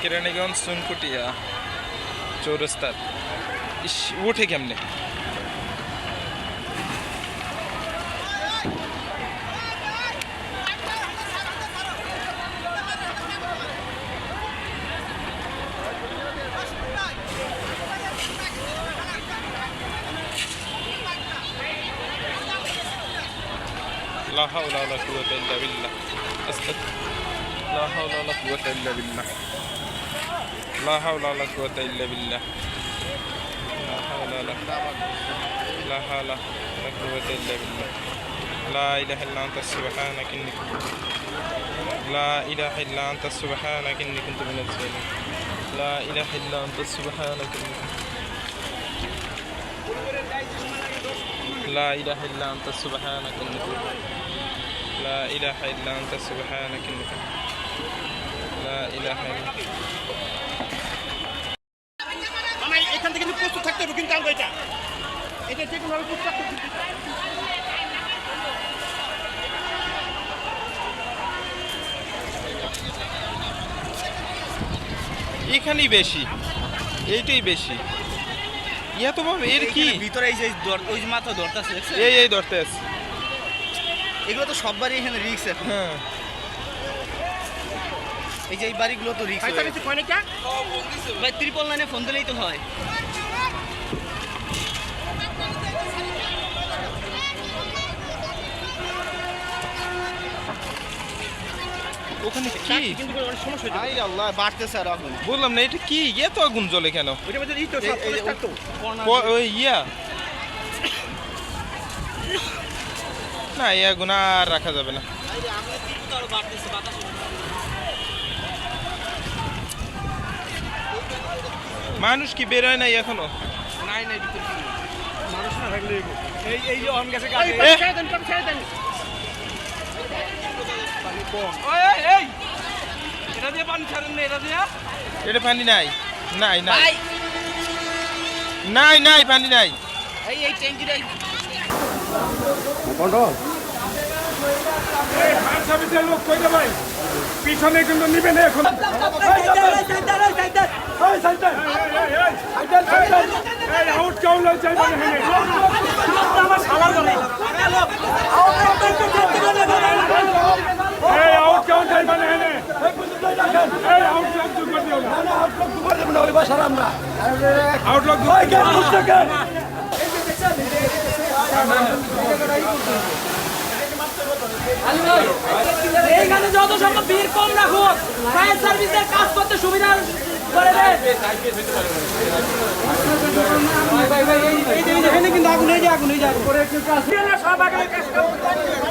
কেরানীগঞ্জ সুনকুটিয়া চৌরাস্তার ইস উঠে কেমনে لا حول ولا قوة إلا بالله أستغفر لا حول ولا قوة إلا بالله لا حول ولا قوة إلا بالله. لا حول ولا لا حول ولا قوة إلا بالله. لا إله إلا أنت سبحانك إني لا إله إلا أنت سبحانك إني كنت من الظالمين. لا إله إلا أنت سبحانك إني لا إله إلا أنت سبحانك إني كنت لا إله إلا أنت سبحانك إني মানে এখান থেকে কিন্তু প্রস্তুত থাকতে হবে কিন্তু আমরা এটা এটা যে কোনো প্রস্তুত থাকতে হবে কিন্তু। এখানেই বেশি এইটাই বেশি। ইয়া তো বাবা এর কি? ভিতরে এই যে ওই মাথা আছে এই এই ধরতে আছে। এগুলো তো সব বাড়ি এখানে রিক্স এখন। হ্যাঁ। এই যে এই বাড়িগুলো তো রিক্স ভাই ত্রিপল লাইনে ফোন দিলেই তো হয়। ওখানে কি? কিন্তু অনেক সমস্যা হচ্ছে। আই আল্লাহ বাড়তেছে আর বললাম না এটা কি? এত আগুন জ্বলে কেন? মধ্যে তো তো। ওই ইয়া। না এই আগুন আর রাখা যাবে না। আরে আমরা কিন্তু আরও বাড়তেছে বাতাস মানুষ কি বেরোয় নাই এখনও? নাই নাই মানুষ না থাকলে এই এই যে অন গেছে গাড়ি ছেড়ে দেন, ছেড়ে দেন। পানি কম। এই, এই। এটা দিয়ে পানি ছাড়েন না, এটা দিয়ে? এটা পানি নাই। নাই নাই। নাই নাই পানি নাই। এই, এই ট্যাঙ্কিটাই ফায়ার সার্ভিসের লোক কই ভাই? পিছনে কিন্তু নিবে না এখন। আউট কাউন্ট মানে মানে আউটলক। এইখানে যত সম্ভব ভিড় কম রাখুন। ফায়ার সার্ভিসের কাজ করতে সুবিধা করে দেন। কিন্তু আগুন এই যে আগুন এই যে সব আগে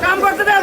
কাম করতে দেন।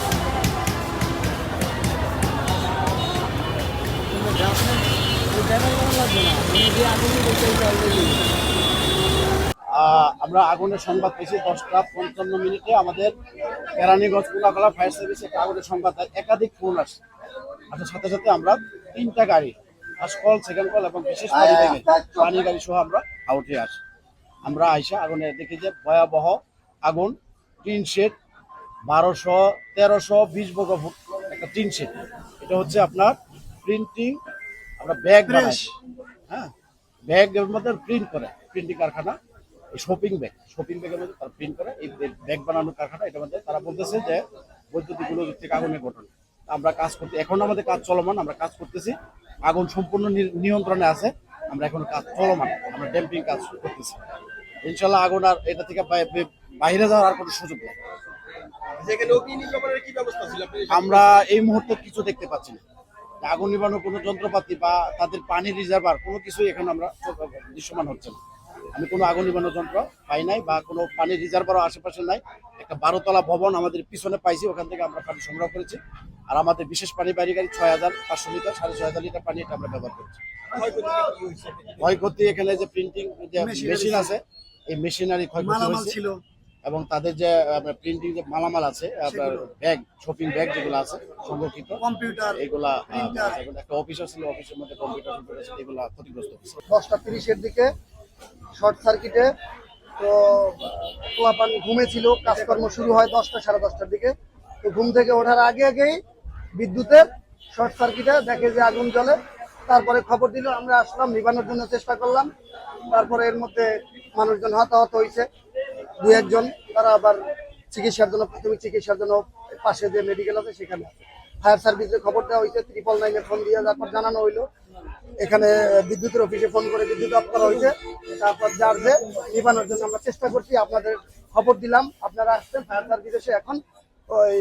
আমরা আগুনের সংবাদ পেয়েছি দশটা পঞ্চান্ন মিনিটে। আমাদের কেরানীগঞ্জ কোলাকলা ফায়ার সার্ভিসে একটা আগুনের সংবাদ। একাধিক ফোন আসে। আসার সাথে সাথে আমরা তিনটা গাড়ি ফার্স্ট কল সেকেন্ড কল এবং বিশেষ গাড়ি পানি গাড়ি সহ আমরা আউটে আসি। আমরা আইসা আগুনে দেখি যে ভয়াবহ আগুন টিন শেড বারোশো তেরোশো বিশ বর্গ ফুট একটা টিন শেড। এটা হচ্ছে আপনার প্রিন্টিং আমরা ব্যাগ বানাই। হ্যাঁ? ব্যাগের মধ্যে প্রিন্ট করে প্রিন্টিং কারখানা শপিং ব্যাগ শপিং ব্যাগের মধ্যে তারা প্রিন্ট করে এই ব্যাগ বানানোর কারখানা এটার মধ্যে তারা বলতেছে যে বৈদ্যুতিকগুলো থেকে আগুনের ঘটনা আমরা কাজ করতে এখন আমাদের কাজ চলমান আমরা কাজ করতেছি। আগুন সম্পূর্ণ নিয়ন্ত্রণে আছে আমরা এখন কাজ চলমান আমরা ড্যাম্পিং কাজ করতেছি। ইনশাল্লাহ আগুন আর এটা থেকে বাইরে যাওয়ার আর কোনো সুযোগ নেই। আমরা এই মুহূর্তে কিছু দেখতে পাচ্ছি না। আগুন নিবানোর কোনো যন্ত্রপাতি বা তাদের পানি রিজার্ভার কোনো কিছুই এখানে আমরা দৃশ্যমান হচ্ছে না। আমি কোনো আগুন নিবানোর যন্ত্র পাই নাই বা কোনো পানি রিজার্ভারও আশেপাশে নাই। একটা বারোতলা ভবন আমাদের পিছনে পাইছি ওখান থেকে আমরা পানি সংগ্রহ করেছি। আর আমাদের বিশেষ পানি বাড়ি গাড়ি ছয় হাজার পাঁচশো লিটার সাড়ে ছয় হাজার লিটার পানি এটা আমরা ব্যবহার করছি। ক্ষয়ক্ষতি এখানে যে প্রিন্টিং যে মেশিন আছে এই মেশিনারি ক্ষয়ক্ষতি হয়েছে। ছিল। এবং তাদের যে প্রিন্টিং যে মালামাল আছে আপনার ব্যাগ শপিং ব্যাগ যেগুলো আছে সংরক্ষিত কম্পিউটার এগুলা একটা অফিস ছিল অফিসের মধ্যে কম্পিউটার এগুলা ক্ষতিগ্রস্ত হয়েছে দশটা তিরিশের দিকে শর্ট সার্কিটে তো পোলাপান ঘুমেছিল কাজকর্ম শুরু হয় দশটা সাড়ে দশটার দিকে। তো ঘুম থেকে ওঠার আগে আগেই বিদ্যুতের শর্ট সার্কিটে দেখে যে আগুন জ্বলে। তারপরে খবর দিল আমরা আসলাম নিবানোর জন্য চেষ্টা করলাম। তারপরে এর মধ্যে মানুষজন হতাহত হয়েছে। দু একজন তারা আবার চিকিৎসার জন্য, প্রাথমিক চিকিৎসার জন্য পাশে যে মেডিকেল আছে সেখানে ফায়ার সার্ভিসে খবর দেওয়া হয়েছে ত্রিপল নাইনে ফোন দিয়ে তারপর জানানো হইল। এখানে বিদ্যুতের অফিসে ফোন করে বিদ্যুৎ অফ করা হয়েছে। তারপর যার যে নিবানোর জন্য আমরা চেষ্টা করছি, আপনাদের খবর দিলাম। আপনারা আসছেন ফায়ার সার্ভিস এসে এখন ওই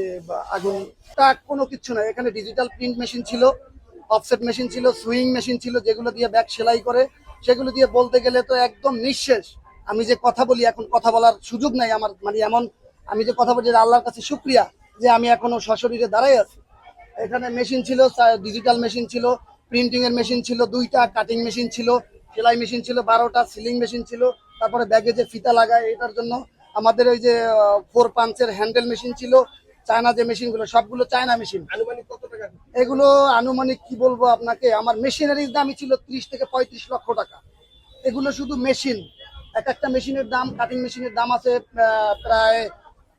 আগুনটা কোনো কিছু না। এখানে ডিজিটাল প্রিন্ট মেশিন ছিল অফসেট মেশিন ছিল সুইং মেশিন ছিল, যেগুলো দিয়ে ব্যাগ সেলাই করে, সেগুলো দিয়ে বলতে গেলে তো একদম নিঃশেষ। আমি যে কথা বলি এখন কথা বলার সুযোগ নাই আমার মানে এমন আমি যে কথা বলি যে আল্লাহর কাছে শুক্রিয়া যে আমি এখনও সশরীরে দাঁড়াই আছি। এখানে মেশিন ছিল ডিজিটাল মেশিন ছিল প্রিন্টিং এর মেশিন ছিল দুইটা কাটিং মেশিন ছিল সেলাই মেশিন ছিল বারোটা সিলিং মেশিন ছিল তারপরে ব্যাগে যে ফিতা লাগায় এটার জন্য আমাদের ওই যে ফোর পাঞ্চের হ্যান্ডেল মেশিন ছিল চায়না যে মেশিনগুলো সবগুলো চায়না মেশিন আনুমানিক কত টাকা? এগুলো আনুমানিক কি বলব আপনাকে আমার মেশিনারির দামই ছিল ত্রিশ থেকে পঁয়ত্রিশ লক্ষ টাকা। এগুলো শুধু মেশিন এক একটা মেশিনের দাম কাটিং মেশিনের দাম আছে প্রায়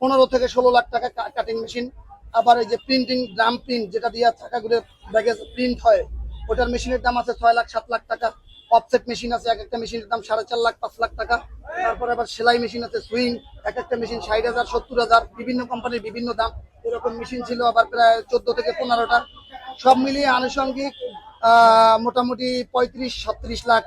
পনেরো থেকে ষোলো লাখ টাকা কাটিং মেশিন আবার এই যে প্রিন্টিং ড্রাম প্রিন্ট যেটা দিয়ে চাকাগুলো ব্যাগে প্রিন্ট হয়, ওটার মেশিনের দাম আছে ছয় লাখ, সাত লাখ টাকা। অফসেট মেশিন আছে, এক একটা মেশিনের দাম সাড়ে চার লাখ, পাঁচ লাখ টাকা। তারপরে আবার সেলাই মেশিন আছে সুইং এক একটা মেশিন ষাট হাজার, সত্তর হাজার, বিভিন্ন কোম্পানির বিভিন্ন দাম। এরকম মেশিন ছিল আবার প্রায় চোদ্দ থেকে পনেরোটা। সব মিলিয়ে আনুষঙ্গিক মোটামুটি পঁয়ত্রিশ ছত্রিশ লাখ।